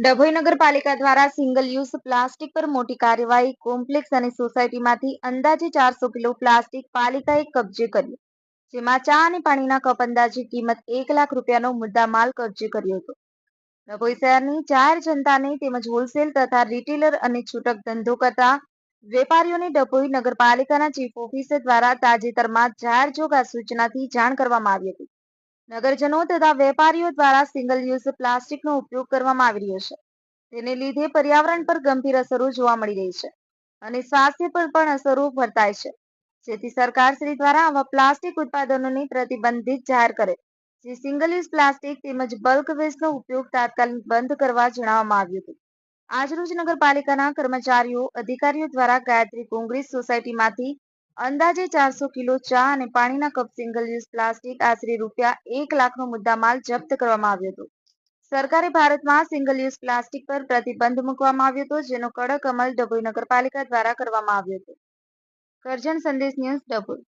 ડભોઈ નગરપાલિકા દ્વારા single use plastic પર મોટી કાર્યવાહી કોમ્પ્લેક્સ અને સોસાયટીમાંથી અંદાજે ચારસો કિલો પ્લાસ્ટિક પાલિકાએ કબજે કર્યું. જેમાં ચા અને પાણીના કપ અંદાજે કિંમત એક લાખ રૂપિયાનો મુદ્દામાલ કબજે કર્યો હતો. ડભોઈ શહેરની જાહેર જનતાને તેમજ હોલસેલ તથા રિટેલર અને છૂટક ધંધો કરતા વેપારીઓને ડભોઈ નગરપાલિકાના ચીફ ઓફિસર દ્વારા તાજેતરમાં જાહેર જોગ સૂચનાથી જાણ કરવામાં આવી હતી. નગરજનો તથા વેપારીઓ દ્વારા સિંગલ યુઝ પ્લાસ્ટિકનો ઉપયોગ કરવામાં આવી રહ્યો છે. તેને લીધે પર્યાવરણ પર ગંભીર અસરો જોવા મળી રહી છે અને સ્વાસ્થ્ય પર પણ અસરો વર્તાય છે. જેથી સરકાર શ્રી દ્વારા આવા પ્લાસ્ટિક ઉત્પાદનોને પ્રતિબંધિત જાહેર કરે. જે સિંગલ યુઝ પ્લાસ્ટિક તેમજ બલ્ક વેસ્ટનો ઉપયોગ તાત્કાલિક બંધ કરવા જણાવવામાં આવ્યું હતું. આજરોજ નગરપાલિકાના કર્મચારીઓ, અધિકારીઓ દ્વારા ગાયત્રી કોંગ્રેસ સોસાયટીમાંથી અંદાજે ચારસો કિલો ચા અને પાણીના કપ સિંગલ યુઝ પ્લાસ્ટિક આશરે રૂપિયા એક લાખનો મુદ્દામાલ જપ્ત કરવામાં આવ્યો હતો. સરકારે ભારતમાં સિંગલ યુઝ પ્લાસ્ટિક પર પ્રતિબંધ મૂકવામાં આવ્યો હતો, જેનો કડક અમલ ડભોઈ નગરપાલિકા દ્વારા કરવામાં આવ્યો હતો. કરજણ સંદેશ ન્યૂઝ ડભોઈ.